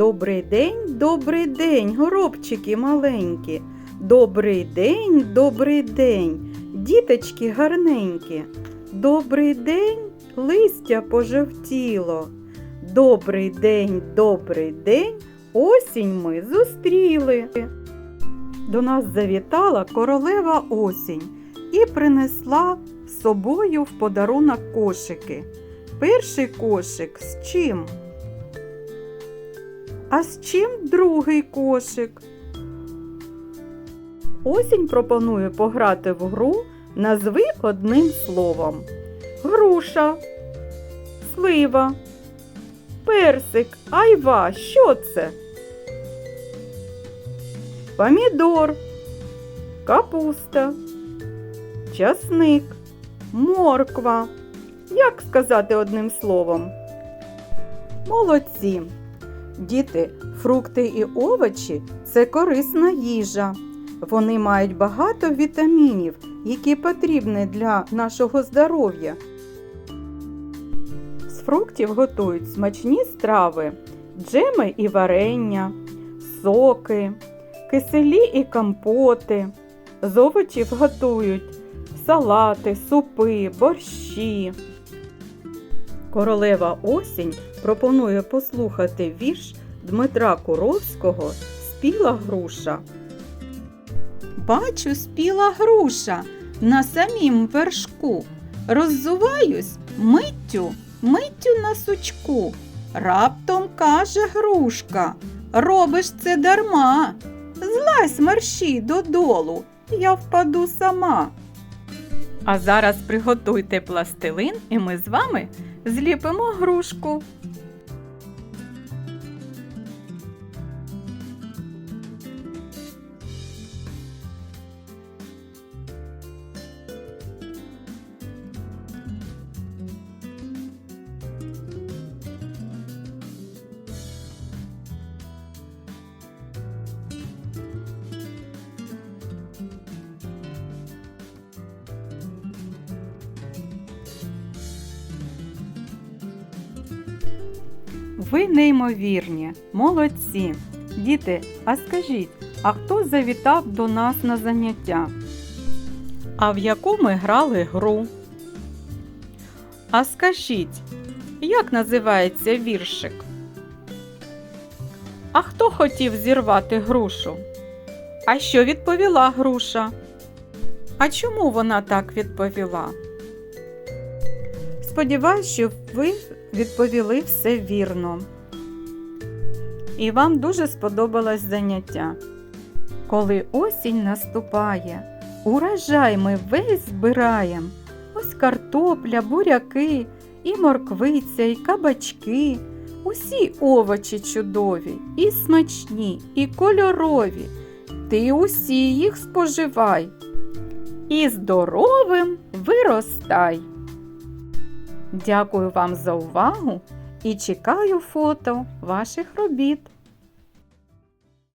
Добрий день, добрий день, горобчики маленькі. Добрий день, добрий день, діточки гарненькі. Добрий день, листя пожовтіло. Добрий день, добрий день, осінь ми зустріли. До нас завітала королева осінь і принесла з собою в подарунок кошики. Перший кошик з чим? А з чим другий кошик? Осінь пропонує пограти в гру назви одним словом. Груша, слива, персик, айва. Що це? Помідор, капуста, часник, морква. Як сказати одним словом? Молодці! Діти, фрукти і овочі це корисна їжа. Вони мають багато вітамінів, які потрібні для нашого здоров'я. З фруктів готують смачні страви, джеми і варення, соки, киселі і компоти. З овочів готують салати, супи, борщі. Королева осінь пропонує послухати вірш Дмитра Куровського Спіла груша. Бачу, спіла груша на самім вершку. Роззуваюсь миттю, миттю на сучку. Раптом каже грушка, робиш це дарма. Злазь мерщій додолу, я впаду сама. А зараз приготуйте пластилин, і ми з вами зліпимо грушку. Ви неймовірні, молодці. Діти, а скажіть, а хто завітав до нас на заняття? А в яку ми грали гру? А скажіть, як називається віршик? А хто хотів зірвати грушу? А що відповіла груша? А чому вона так відповіла? Сподіваюсь, що ви відповіли все вірно. І вам дуже сподобалось заняття. Коли осінь наступає, урожай ми весь збираємо. Ось картопля, буряки, і морквиця, і кабачки. Усі овочі чудові, і смачні, і кольорові. Ти усі їх споживай. І здоровим виростай. Дякую вам за увагу і чекаю фото ваших робіт.